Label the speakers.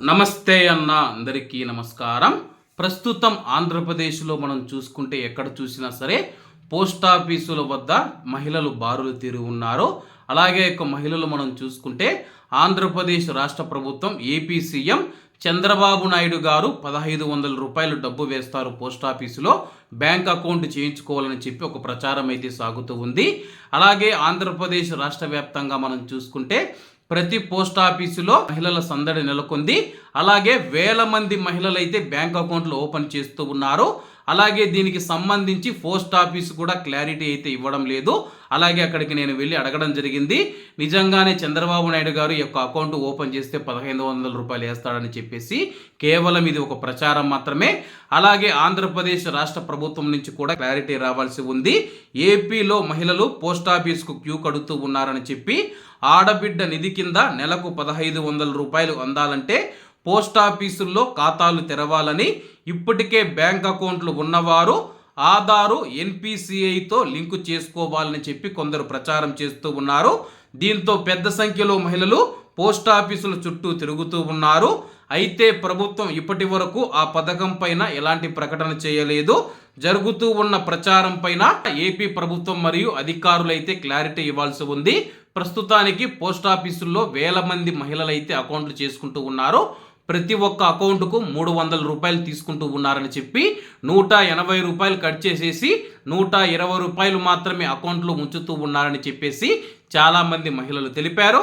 Speaker 1: నమస్తే అన్న అందరికీ నమస్కారం. ప్రస్తుతం ఆంధ్రప్రదేశ్లో మనం చూసుకుంటే ఎక్కడ చూసినా సరే పోస్ట్ ఆఫీసుల వద్ద మహిళలు బారులు తీరి ఉన్నారు. అలాగే ఒక మహిళలు మనం చూసుకుంటే ఆంధ్రప్రదేశ్ రాష్ట్ర ప్రభుత్వం ఏపీ సీఎం చంద్రబాబు నాయుడు గారు పదహైదు వందల రూపాయలు డబ్బు వేస్తారు పోస్ట్ ఆఫీసులో బ్యాంక్ అకౌంట్ చేయించుకోవాలని చెప్పి ఒక ప్రచారం అయితే సాగుతూ ఉంది. అలాగే ఆంధ్రప్రదేశ్ రాష్ట్ర వ్యాప్తంగా మనం చూసుకుంటే ప్రతి పోస్ట్ ఆఫీసులో మహిళల సందడి నెలకొంది. అలాగే వేల మంది మహిళలైతే బ్యాంక్ అకౌంట్లు ఓపెన్ చేస్తూ ఉన్నారు. అలాగే దీనికి సంబంధించి పోస్ట్ ఆఫీస్ కూడా క్లారిటీ అయితే ఇవ్వడం లేదు. అలాగే అక్కడికి నేను వెళ్ళి అడగడం జరిగింది. నిజంగానే చంద్రబాబు నాయుడు గారు ఈ యొక్క అకౌంట్ ఓపెన్ చేస్తే పదహైదు వందల రూపాయలు వేస్తాడని చెప్పేసి కేవలం ఇది ఒక ప్రచారం మాత్రమే. అలాగే ఆంధ్రప్రదేశ్ రాష్ట్ర ప్రభుత్వం నుంచి కూడా క్లారిటీ రావాల్సి ఉంది. ఏపీలో మహిళలు పోస్ట్ ఆఫీస్కు క్యూ కడుతూ ఉన్నారని చెప్పి ఆడబిడ్డ నిధి కింద నెలకు పదహైదు వందల రూపాయలు అందాలంటే పోస్ట్ ఆఫీసుల్లో ఖాతాలు తెరవాలని ఇప్పటికే బ్యాంక్ అకౌంట్లు ఉన్నవారు ఆధారు ఎన్పిసిఐతో లింకు చేసుకోవాలని చెప్పి కొందరు ప్రచారం చేస్తూ ఉన్నారు. దీంతో పెద్ద సంఖ్యలో మహిళలు పోస్ట్ ఆఫీసుల చుట్టూ తిరుగుతూ ఉన్నారు. అయితే ప్రభుత్వం ఇప్పటి వరకు ఆ పథకం పైన ఎలాంటి ప్రకటన చేయలేదు. జరుగుతూ ఉన్న ప్రచారం పైన ఏపీ ప్రభుత్వం మరియు అధికారులైతే క్లారిటీ ఇవ్వాల్సి ఉంది. ప్రస్తుతానికి పోస్ట్ ఆఫీసుల్లో వేల మంది మహిళలైతే అకౌంట్లు చేసుకుంటూ ఉన్నారు. ప్రతి ఒక్క అకౌంట్కు మూడు వందల రూపాయలు తీసుకుంటూ ఉన్నారని చెప్పి నూట ఎనభై రూపాయలు కట్ చేసేసి నూట ఇరవై రూపాయలు మాత్రమే అకౌంట్లో ఉంచుతూ ఉన్నారని చెప్పేసి చాలామంది మహిళలు తెలిపారు.